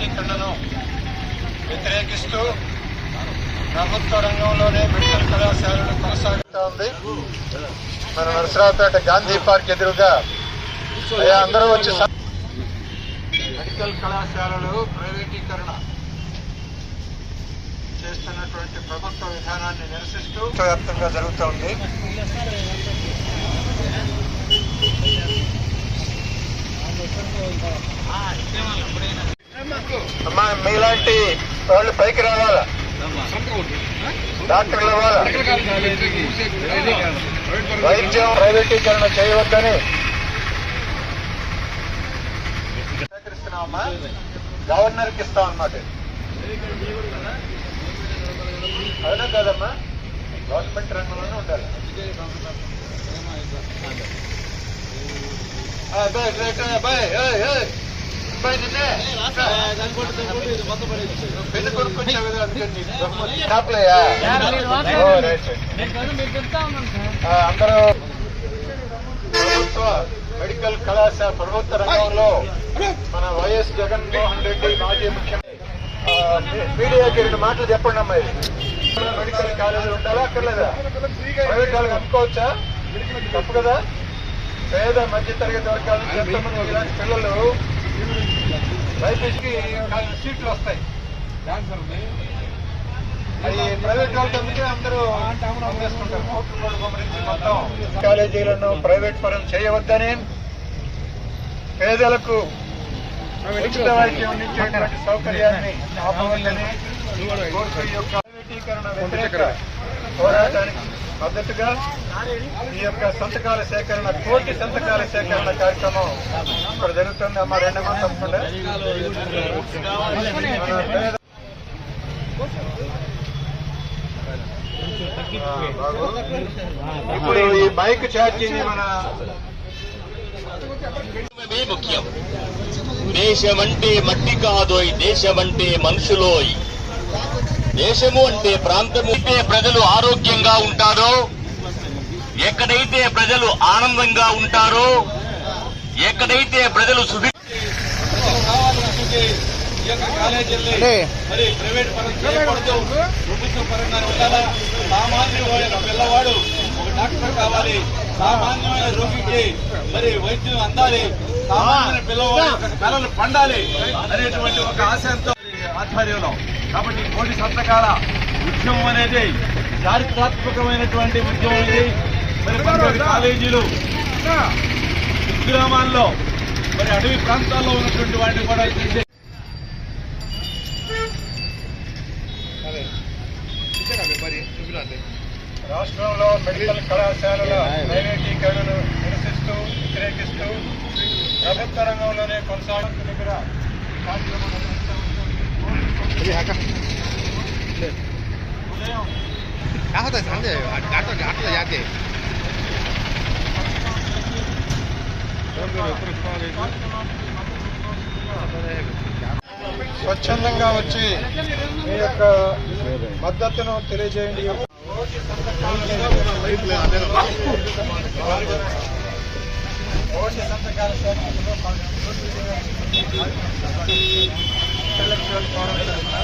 ప్రైవేటీకరణను వ్యతిరేకిస్తూ ప్రభుత్వ రంగంలోనే మెడికల్ కళాశాలలు కొనసాగుతూ ఉంది. మన నరసరావుపేట గాంధీ పార్క్ ఎదురుగా అందరూ వచ్చి మెడికల్ కళాశాలలు ప్రైవేటీకరణ చేస్తున్నటువంటి ప్రభుత్వ విధానాన్ని నిరసిస్తూ వ్యాప్తంగా జరుగుతోంది అమ్మా మీలాంటి వాళ్ళు పైకి రావాలా? డాక్టర్లు అవ్వాలా వైద్యం ప్రైవేటీకరణ చేయవద్దని. సేకరిస్తున్నామమ్మా గవర్నర్కి ఇస్తాం అన్నమాట. అవునా కాదమ్మా? గవర్నమెంట్ రంగంలోనే ఉండాలి. ఆ, అబ్బాయి, అబ్బాయి, పెళ్ళి కొనుక్కొచ్చావు కదా అందుకని నీకు అందరూ ప్రభుత్వ మెడికల్ కళాశాల ప్రభుత్వ రంగంలో మన వైఎస్ జగన్మోహన్ రెడ్డి మాజీ ముఖ్యమంత్రి మీడియాకి రెండు మాటలు చెప్పండి అమ్మాయి మెడికల్ కాలేజీలు ఉండాలా అక్కర్లేదా ప్రైవేట్ వాళ్ళకి అమ్ముకోవచ్చా తప్పు కదా పేద మధ్య తరగతి వర్గాల నుంచి ఎంతమంది ఇలాంటి పిల్లలు బైపీసీకి సీట్లు వస్తాయి. అది ప్రైవేట్ వాళ్ళకి అందుకే అందరూ మొత్తం కాలేజీలను ప్రైవేట్ పరం చేయవద్దని పేదలకు ఉచిత వైద్యం అందించేటువంటి సౌకర్యాన్ని ఆపవద్దని కోర్టు యొక్క ప్రైవేటీకరణ వ్యతిరేక పోరాటానికి మద్దతుగా ఈ యొక్క సంతకాల సేకరణ కోటి సంతకాల సేకరణ కార్యక్రమం ఇక్కడ జరుగుతుంది. అమ్మ రెండు మంది తప్పకుండా ఇప్పుడు ఈ బైక్ ఛార్జీని మన ముఖ్యం. దేశమంటే మట్టి కాదోయ్ దేశమంటే మనుషులోయ్. దేశము అంటే ప్రాంతము అయితే ప్రజలు ఆరోగ్యంగా ఉంటారో ఎక్కడైతే ప్రజలు ఆనందంగా ఉంటారో ఎక్కడైతే ప్రజలు కాలేజీల్ని మరి ప్రైవేట్ ప్రభుత్వ పరంగా ఉండాలా. పిల్లవాడు ఒక డాక్టర్ కావాలి. సామాన్యమైన రోగికి మరి వైద్యం అందాలి. సామాన్య పిల్లవాడు కళలు పండాలి అనేటువంటి ఒక ఆశయంతో ఆధ్వర్యంలో. కాబట్టి కోటి సంతకాల ఉద్యమం అనేది చారిత్రాత్మకమైనటువంటి ఉద్యమం ఇది. మరి కాలేజీలు కుగ్రామాల్లో మరి అడవి ప్రాంతాల్లో ఉన్నటువంటి వాటిని కూడా రాష్ట్రంలో మెడికల్ కళాశాలల ప్రైవేటీకరణను నిరసిస్తూ వ్యతిరేకిస్తూ ప్రభుత్వ రంగంలోనే కొనసాగుతున్న దగ్గర కార్యక్రమం నిర్వహిస్తూ ఉంటుంది. ఉదయం స్వచ్ఛందంగా వచ్చి మీ యొక్క మద్దతును తెలియజేయండి. సంతకాల ఇంటలెక్చువల్ ఫోరం తరఫున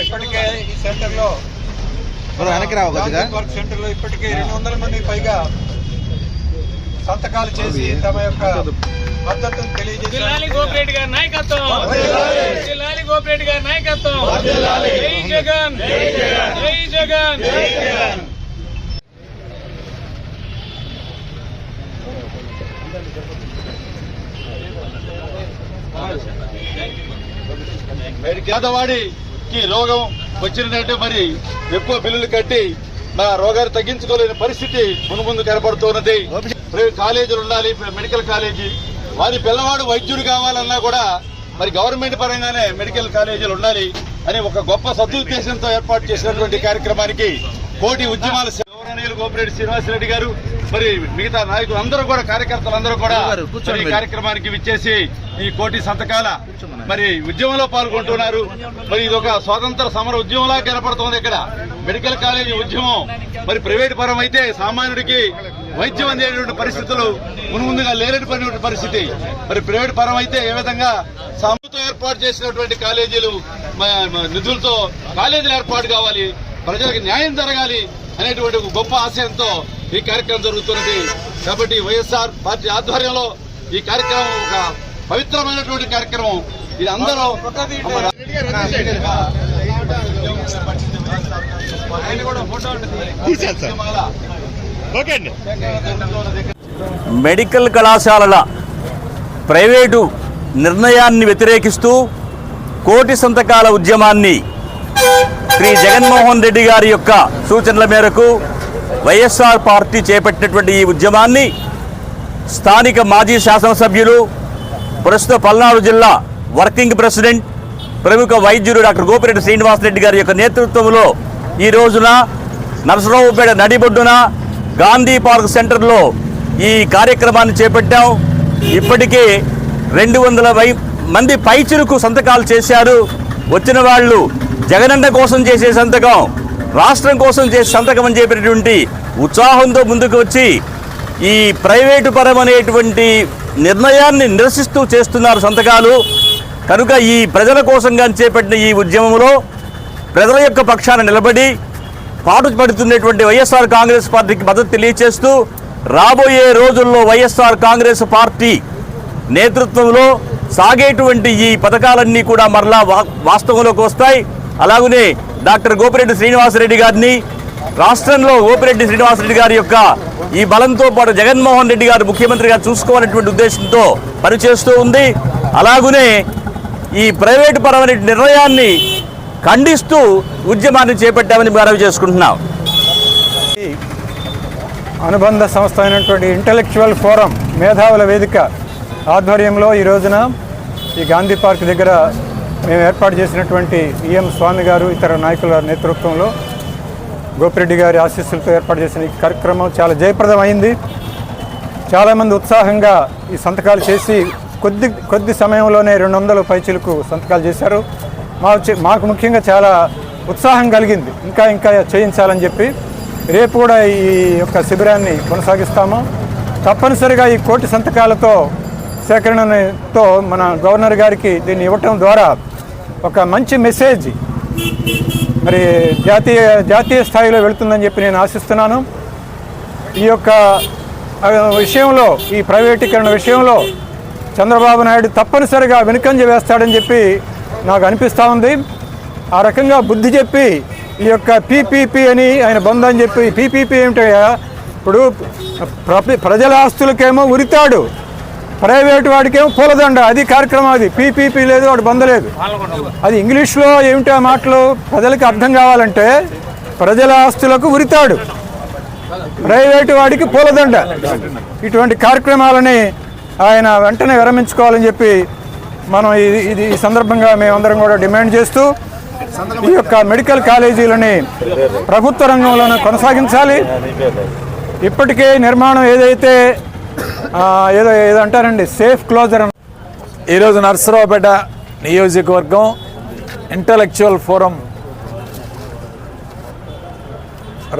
ఇప్పటికే ఈ సెంటర్లో వెనక్కి రావు కొద్దిగా. సెంటర్లో ఇప్పటికే రెండు వందల మంది పైగా సంతకాలు చేసి తమ యొక్క మద్దతును జిల్లాలి తెలియజేశారు గోపిరెడ్డి గారి నాయకత్వం. వర్ధిల్లాలి. జిల్లాలి గోపిరెడ్డి గారి నాయకత్వం. వర్ధిల్లాలి. జై జగన్. జై జగన్. పేదవాడికి రోగం వచ్చినట్టు మరి ఎక్కువ బిల్లులు కట్టి మన రోగాన్ని తగ్గించుకోలేని పరిస్థితి మును ముందు కనపడుతున్నది ప్రైవేట్ కాలేజీలు ఉండాలి మెడికల్ కాలేజీ. వారి పిల్లవాడు వైద్యుడు కావాలన్నా కూడా మరి గవర్నమెంట్ పరంగానే మెడికల్ కాలేజీలు ఉండాలి అని ఒక గొప్ప సదుద్దేశంతో ఏర్పాటు చేసినటువంటి కార్యక్రమానికి కోటి ఉద్యమాల గౌరవనీయులు గోపిరెడ్డి శ్రీనివాసరెడ్డి గారు మరి మిగతా నాయకులు అందరూ కూడా కార్యకర్తలు అందరూ కూడా ఈ. కార్యక్రమానికి విచ్చేసి ఈ కోటి సంతకాల మరి ఉద్యమంలో పాల్గొంటున్నారు మరి ఇది ఒక స్వాతంత్ర సమర ఉద్యమంలా కనపడుతోంది ఇక్కడ మెడికల్ కాలేజీ ఉద్యమం మరి ప్రైవేట్ పరం అయితే సామాన్యుడికి వైద్యం అందేటువంటి పరిస్థితులు మునుముందుగా లేనటువంటి పరిస్థితి. మరి ప్రైవేట్ పరం అయితే ఏ విధంగా ప్రభుత్వం ఏర్పాటు చేసినటువంటి కాలేజీలు నిధులతో కాలేజీలు ఏర్పాటు కావాలి ప్రజలకు న్యాయం జరగాలి అనేటువంటి గొప్ప ఆశయంతో ఈ కార్యక్రమం జరుగుతున్నది. కాబట్టి వైఎస్ఆర్ పార్టీ ఆధ్వర్యంలో ఈ కార్యక్రమం ఒక పవిత్రమైనటువంటి కార్యక్రమం. ఇది అందరూ మెడికల్ కళాశాలల ప్రైవేటు నిర్ణయాన్ని వ్యతిరేకిస్తూ కోటి సంతకాల ఉద్యమాన్ని శ్రీ జగన్మోహన్ రెడ్డి గారి యొక్క సూచనల మేరకు వైఎస్ఆర్ పార్టీ చేపట్టినటువంటి ఈ ఉద్యమాన్ని స్థానిక మాజీ శాసనసభ్యులు ప్రస్తుత పల్నాడు జిల్లా వర్కింగ్ ప్రెసిడెంట్ ప్రముఖ వైద్యుడు డాక్టర్ గోపిరెడ్డి శ్రీనివాసరెడ్డి గారి యొక్క నేతృత్వంలో ఈ రోజున నరసరావుపేట నడిబొడ్డున గాంధీ పార్క్ సెంటర్లో ఈ కార్యక్రమాన్ని చేపట్టాం. ఇప్పటికే రెండు వందల వై మంది పైచురుకు సంతకాలు చేశారు. వచ్చిన వాళ్ళు జగనన్న కోసం చేసే సంతకం రాష్ట్రం కోసం చేసే సంతకం అని చెప్పినటువంటి ఉత్సాహంతో ముందుకు వచ్చి ఈ ప్రైవేటు పరమనేటువంటి నిర్ణయాన్ని నిరసిస్తూ చేస్తున్నారు సంతకాలు. కనుక ఈ ప్రజల కోసంగా చేపట్టిన ఈ ఉద్యమంలో ప్రజల యొక్క పక్షాన నిలబడి పాటుపడుతున్నటువంటి వైఎస్ఆర్ కాంగ్రెస్ పార్టీకి మద్దతు తెలియచేస్తూ రాబోయే రోజుల్లో వైఎస్ఆర్ కాంగ్రెస్ పార్టీ నేతృత్వంలో సాగేటువంటి ఈ పథకాలన్నీ కూడా మరలా వా- వాస్తవంలోకి వస్తాయి. అలాగనే డాక్టర్ గోపిరెడ్డి శ్రీనివాసరెడ్డి గారిని రాష్ట్రంలో గోపిరెడ్డి శ్రీనివాసరెడ్డి గారి యొక్క ఈ బలంతో పాటు జగన్మోహన్ రెడ్డి గారు ముఖ్యమంత్రిగా చూసుకోవాలనేటువంటి ఉద్దేశంతో పనిచేస్తూ ఉంది. అలాగనే ఈ ప్రైవేటు పరమైన నిర్ణయాన్ని ఖండిస్తూ ఉద్యమాన్ని చేపట్టామని మనవి చేసుకుంటున్నాం. అనుబంధ సంస్థ అయినటువంటి ఇంటలెక్చువల్ ఫోరం మేధావుల వేదిక ఆధ్వర్యంలో ఈ రోజున ఈ గాంధీ పార్క్ దగ్గర మేము ఏర్పాటు చేసినటువంటి ఈఎం స్వామి గారు ఇతర నాయకుల నేతృత్వంలో గోపిరెడ్డి గారి ఆశీస్సులతో ఏర్పాటు చేసిన ఈ కార్యక్రమం చాలా జయప్రదమైంది. చాలామంది ఉత్సాహంగా ఈ సంతకాలు చేసి కొద్ది కొద్ది సమయంలోనే రెండు వందల పైచీలకు సంతకాలు చేశారు. మా మాకు ముఖ్యంగా చాలా ఉత్సాహం కలిగింది. ఇంకా ఇంకా చేయించాలని చెప్పి రేపు కూడా ఈ యొక్క శిబిరాన్ని కొనసాగిస్తాము. తప్పనిసరిగా ఈ కోటి సంతకాలతో సేకరణతో మన గవర్నర్ గారికి దీన్ని ఇవ్వటం ద్వారా ఒక మంచి మెసేజ్ మరి జాతీయ జాతీయ స్థాయిలో వెళుతుందని చెప్పి నేను ఆశిస్తున్నాను. ఈ యొక్క విషయంలో ఈ ప్రైవేటీకరణ విషయంలో చంద్రబాబు నాయుడు తప్పనిసరిగా వెనుకంజ వేస్తాడని చెప్పి నాకు అనిపిస్తూ ఉంది. ఆ రకంగా బుద్ధి చెప్పి ఈ యొక్క పీపీపీ అని ఆయన బంద్ అని చెప్పి పీపీపీ ఏమిటయ్యా ఇప్పుడు ప్ర- ప్రజల ఆస్తులకేమో ఉరితాడు. ప్రైవేట్ వాడికేమో పూలదండ. అది కార్యక్రమం అది. పీపీపీ లేదు వాడు బందలేదు అది ఇంగ్లీష్లో ఏమిటి ఆ మాటలు ప్రజలకు అర్థం కావాలంటే ప్రజల ఆస్తులకు ఉరితాడు. ప్రైవేటు వాడికి పూలదండ. ఇటువంటి కార్యక్రమాలని ఆయన వెంటనే విరమించుకోవాలని చెప్పి మనం ఇది ఇది ఈ సందర్భంగా మేమందరం కూడా డిమాండ్ చేస్తూ ఈ యొక్క మెడికల్ కాలేజీలని ప్రభుత్వ రంగంలోనే కొనసాగించాలి. ఇప్పటికే నిర్మాణం ఏదైతే ఏదో ఏదో అంటారండి సేఫ్ క్లోజర్ ఈరోజు నర్సరావుపేట నియోజకవర్గం ఇంటలెక్చువల్ ఫోరం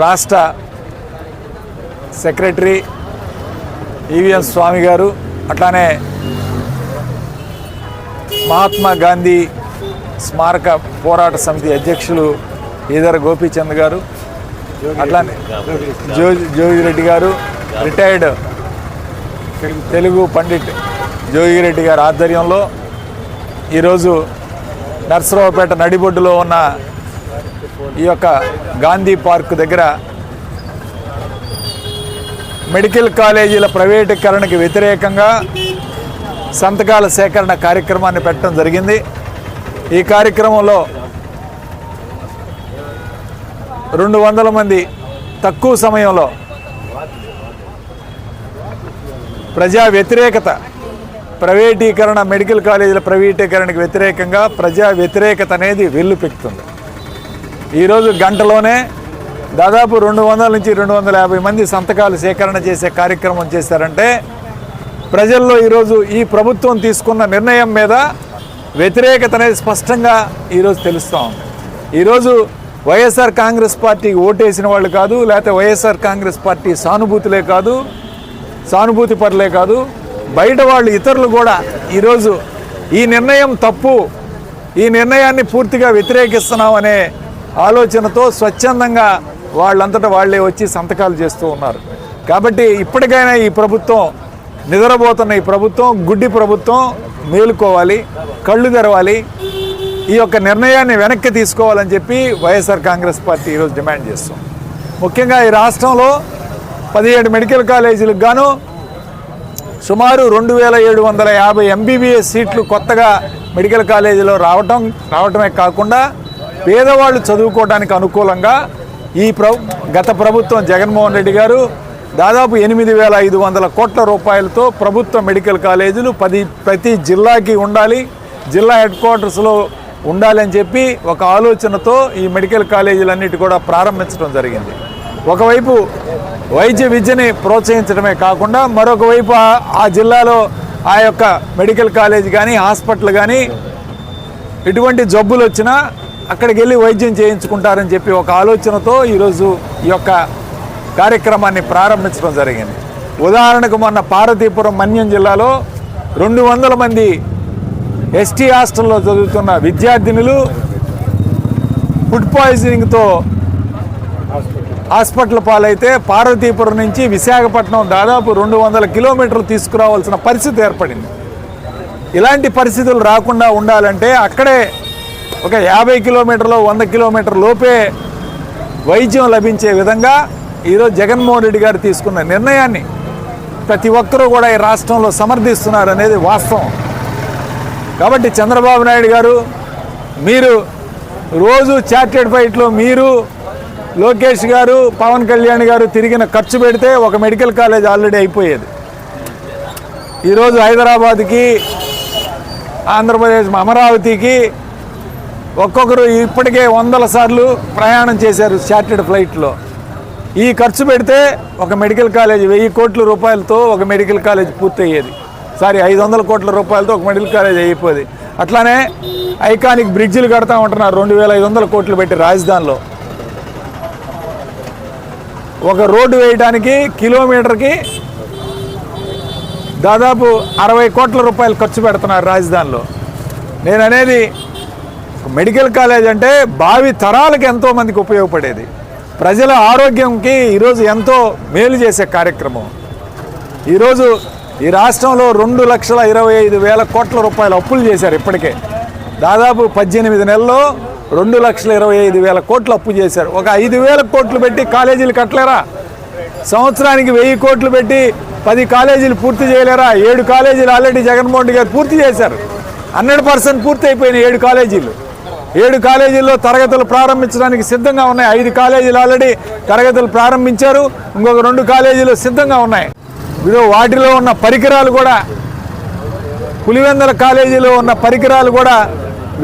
రాష్ట్ర సెక్రటరీ ఈవీఎం స్వామి గారు అట్లానే మహాత్మా గాంధీ స్మారక పోరాట సమితి అధ్యక్షులు ఈదర గోపీచంద్ గారు అట్లానే జో జోగిరెడ్డి గారు రిటైర్డ్ తెలుగు పండిట్ జోగిరెడ్డి గారి ఆధ్వర్యంలో ఈరోజు నర్సరావుపేట నడిబొడ్డులో ఉన్న ఈ యొక్క గాంధీ పార్క్ దగ్గర మెడికల్ కాలేజీల ప్రైవేటీకరణకి వ్యతిరేకంగా సంతకాల సేకరణ కార్యక్రమాన్ని పెట్టడం జరిగింది. ఈ కార్యక్రమంలో రెండు వందల మంది తక్కువ సమయంలో ప్రజా వ్యతిరేకత ప్రైవేటీకరణ మెడికల్ కాలేజీల ప్రైవేటీకరణకు వ్యతిరేకంగా ప్రజా వ్యతిరేకత అనేది వెల్లుపెక్కుతుంది ఈరోజు గంటలోనే దాదాపు రెండు వందల నుంచి రెండు వందల యాభై మంది సంతకాలు సేకరణ చేసే కార్యక్రమం చేశారంటే ప్రజల్లో ఈరోజు ఈ ప్రభుత్వం తీసుకున్న నిర్ణయం మీద వ్యతిరేకత అనేది స్పష్టంగా ఈరోజు తెలుస్తూ ఉంది. ఈరోజు వైఎస్ఆర్ కాంగ్రెస్ పార్టీకి ఓటేసిన వాళ్ళు కాదు లేకపోతే వైఎస్ఆర్ కాంగ్రెస్ పార్టీ సానుభూతులే కాదు సానుభూతి పరులే కాదు బయట వాళ్ళు ఇతరులు కూడా ఈరోజు ఈ నిర్ణయం తప్పు ఈ నిర్ణయాన్ని పూర్తిగా వ్యతిరేకిస్తున్నాం అనే ఆలోచనతో స్వచ్ఛందంగా వాళ్ళంతటా వాళ్ళే వచ్చి సంతకాలు చేస్తూ ఉన్నారు. కాబట్టి ఇప్పటికైనా ఈ ప్రభుత్వం నిద్రపోతున్న ఈ ప్రభుత్వం గుడ్డి ప్రభుత్వం మేలుకోవాలి కళ్ళు తెరవాలి. ఈ యొక్క నిర్ణయాన్ని వెనక్కి తీసుకోవాలని చెప్పి వైఎస్ఆర్ కాంగ్రెస్ పార్టీ ఈరోజు డిమాండ్ చేస్తాం. ముఖ్యంగా ఈ రాష్ట్రంలో పదిహేడు మెడికల్ కాలేజీలకు గాను సుమారు రెండు వేల ఏడు వందల యాభై ఎంబీబీఎస్ సీట్లు కొత్తగా మెడికల్ కాలేజీలో రావటం రావటమే కాకుండా పేదవాళ్ళు చదువుకోవడానికి అనుకూలంగా ఈ ప్ర గత ప్రభుత్వం జగన్మోహన్ రెడ్డి గారు దాదాపు ఎనిమిది వేల ఐదు వందల కోట్ల రూపాయలతో ప్రభుత్వ మెడికల్ కాలేజీలు పది ప్రతి జిల్లాకి ఉండాలి జిల్లా హెడ్ క్వార్టర్స్లో ఉండాలని చెప్పి ఒక ఆలోచనతో ఈ మెడికల్ కాలేజీలన్నిటి కూడా ప్రారంభించడం జరిగింది. ఒకవైపు వైద్య విద్యని ప్రోత్సహించడమే కాకుండా మరొక వైపు ఆ- ఆ జిల్లాలో ఆ యొక్క మెడికల్ కాలేజ్ కానీ హాస్పిటల్ కానీ ఎటువంటి జబ్బులు వచ్చినా అక్కడికి వెళ్ళి వైద్యం చేయించుకుంటారని చెప్పి ఒక ఆలోచనతో ఈరోజు ఈ యొక్క కార్యక్రమాన్ని ప్రారంభించడం జరిగింది. ఉదాహరణకు మొన్న పార్వతీపురం మన్యం జిల్లాలో రెండు వందల మంది ఎస్టీ హాస్టల్లో చదువుతున్న విద్యార్థినులు ఫుడ్ పాయిజనింగ్తో హాస్పిటల్ పాలైతే పార్వతీపురం నుంచి విశాఖపట్నం దాదాపు రెండు వందల కిలోమీటర్లు తీసుకురావాల్సిన పరిస్థితి ఏర్పడింది. ఇలాంటి పరిస్థితులు రాకుండా ఉండాలంటే అక్కడే ఒక యాభై కిలోమీటర్లు వంద కిలోమీటర్ లోపే వైద్యం లభించే విధంగా ఈరోజు జగన్మోహన్ రెడ్డి గారు తీసుకున్న నిర్ణయాన్ని ప్రతి ఒక్కరూ కూడా ఈ రాష్ట్రంలో సమర్థిస్తున్నారు అనేది వాస్తవం. కాబట్టి చంద్రబాబు నాయుడు గారు మీరు రోజు చార్టెడ్ ఫైట్లో మీరు లోకేష్ గారు పవన్ కళ్యాణ్ గారు తిరిగిన ఖర్చు పెడితే ఒక మెడికల్ కాలేజ్ ఆల్రెడీ అయిపోయేది. ఈరోజు హైదరాబాద్కి ఆంధ్రప్రదేశ్ అమరావతికి ఒక్కొక్కరు ఇప్పటికే వందల సార్లు ప్రయాణం చేశారు చార్టెడ్ ఫ్లైట్లో. ఈ ఖర్చు పెడితే ఒక మెడికల్ కాలేజ్ వెయ్యి కోట్ల రూపాయలతో ఒక మెడికల్ కాలేజ్ పూర్తయ్యేది. సారీ ఐదు వందల కోట్ల రూపాయలతో ఒక మెడికల్ కాలేజ్ అయిపోయింది. అట్లానే ఐకానిక్ బ్రిడ్జిలు కడతా ఉంటున్నారు. రెండు వేల ఐదు వందల కోట్లు పెట్టి రాజధానిలో. ఒక రోడ్డు వేయడానికి కిలోమీటర్కి దాదాపు అరవై కోట్ల రూపాయలు ఖర్చు పెడుతున్నారు రాజధానిలో. నేను అనేది మెడికల్ కాలేజ్ అంటే భావి తరాలకు ఎంతోమందికి ఉపయోగపడేది. ప్రజల ఆరోగ్యంకి ఈరోజు ఎంతో మేలు చేసే కార్యక్రమం. ఈరోజు ఈ రాష్ట్రంలో రెండు లక్షల ఇరవై ఐదు వేల కోట్ల రూపాయలు అప్పులు చేశారు ఇప్పటికే. దాదాపు పద్దెనిమిది నెలల్లో రెండు లక్షల ఇరవై ఐదు వేల కోట్లు అప్పు చేశారు. ఒక ఐదు వేల కోట్లు పెట్టి కాలేజీలు కట్టలేరా? సంవత్సరానికి వెయ్యి కోట్లు పెట్టి పది కాలేజీలు పూర్తి చేయలేరా? ఏడు కాలేజీలు ఆల్రెడీ జగన్మోహన్ రెడ్డి గారు పూర్తి చేశారు. హండ్రెడ్ పర్సెంట్ పూర్తి అయిపోయిన ఏడు కాలేజీలు. ఏడు కాలేజీల్లో తరగతులు ప్రారంభించడానికి సిద్ధంగా ఉన్నాయి. ఐదు కాలేజీలు ఆల్రెడీ తరగతులు ప్రారంభించారు. ఇంకొక రెండు కాలేజీలు సిద్ధంగా ఉన్నాయి. ఇదో వాటిలో ఉన్న పరికరాలు కూడా పులివెందల కాలేజీలో ఉన్న పరికరాలు కూడా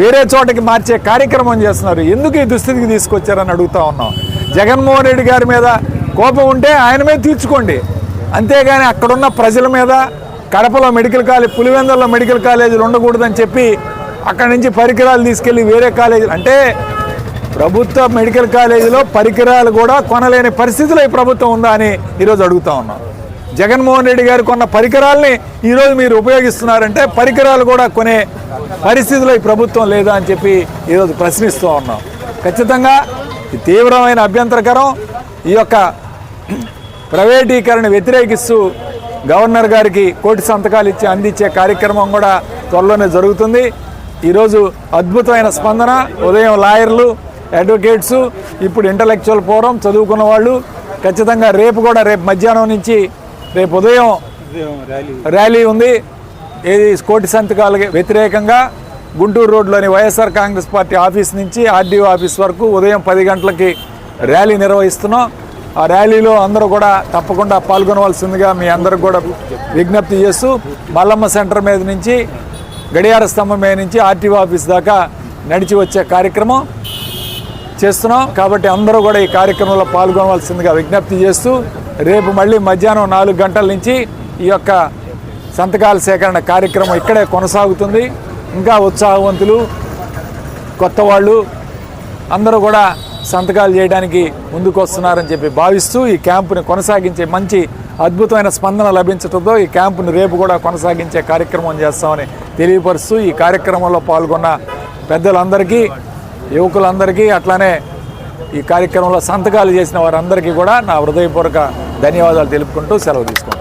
వేరే చోటకి మార్చే కార్యక్రమం చేస్తున్నారు. ఎందుకు ఈ దుస్థితికి తీసుకొచ్చారని అడుగుతా ఉన్నాం. జగన్మోహన్ రెడ్డి గారి మీద కోపం ఉంటే ఆయన మీద తీర్చుకోండి. అంతేగాని అక్కడున్న ప్రజల మీద కడపలో మెడికల్ కాలేజ్ పులివెందల్లో మెడికల్ కాలేజీలు ఉండకూడదని చెప్పి అక్కడి నుంచి పరికరాలు తీసుకెళ్ళి వేరే కాలేజీలు అంటే ప్రభుత్వ మెడికల్ కాలేజీలో పరికరాలు కూడా కొనలేని పరిస్థితిలో ఈ ప్రభుత్వం ఉందా అని ఈరోజు అడుగుతా ఉన్నాం. జగన్మోహన్ రెడ్డి గారు కొన్న పరికరాల్ని ఈరోజు మీరు ఉపయోగిస్తున్నారంటే పరికరాలు కూడా కొనే పరిస్థితిలో ఈ ప్రభుత్వం లేదా అని చెప్పి ఈరోజు ప్రశ్నిస్తూ ఉన్నాం. ఖచ్చితంగా తీవ్రమైన అభ్యంతరకరం. ఈ యొక్క ప్రైవేటీకరణ వ్యతిరేకిస్తూ గవర్నర్ గారికి కోటి సంతకాలు ఇచ్చి అందించే కార్యక్రమం కూడా త్వరలోనే జరుగుతుంది. ఈరోజు అద్భుతమైన స్పందన ఉదయం లాయర్లు అడ్వకేట్స్ ఇప్పుడు ఇంటలెక్చువల్ ఫోరం చదువుకున్న వాళ్ళు ఖచ్చితంగా రేపు కూడా రేపు మధ్యాహ్నం నుంచి రేపు ఉదయం ర్యాలీ ఉంది. ఏది కోటి సంతకాలకి వ్యతిరేకంగా గుంటూరు రోడ్లోని వైఎస్ఆర్ కాంగ్రెస్ పార్టీ ఆఫీస్ నుంచి ఆర్డీఓ ఆఫీస్ వరకు ఉదయం పది గంటలకి ర్యాలీ నిర్వహిస్తున్నాం. ఆ ర్యాలీలో అందరూ కూడా తప్పకుండా పాల్గొనవలసిందిగా మీ అందరికి కూడా విజ్ఞప్తి చేస్తూ మల్లమ్మ సెంటర్ మీద నుంచి గడియార స్తంభమే నుంచి ఆర్టీఓ ఆఫీస్ దాకా నడిచి వచ్చే కార్యక్రమం చేస్తున్నాం. కాబట్టి అందరూ కూడా ఈ కార్యక్రమంలో పాల్గొనవలసిందిగా విజ్ఞప్తి చేస్తూ రేపు మళ్ళీ మధ్యాహ్నం నాలుగు గంటల నుంచి ఈ యొక్క సంతకాల సేకరణ కార్యక్రమం ఇక్కడే కొనసాగుతుంది. ఇంకా ఉత్సాహవంతులు కొత్త వాళ్ళు అందరూ కూడా సంతకాలు చేయడానికి ముందుకు వస్తున్నారని చెప్పి భావిస్తూ ఈ క్యాంపుని కొనసాగించే మంచి అద్భుతమైన స్పందన లభించడంతో ఈ క్యాంపును రేపు కూడా కొనసాగించే కార్యక్రమం చేస్తామని తెలియపరుస్తూ ఈ కార్యక్రమంలో పాల్గొన్న పెద్దలందరికీ యువకులందరికీ అట్లానే ఈ కార్యక్రమంలో సంతకాలు చేసిన వారందరికీ కూడా నా హృదయపూర్వక ధన్యవాదాలు తెలుపుకుంటూ సెలవు తీసుకుంటాను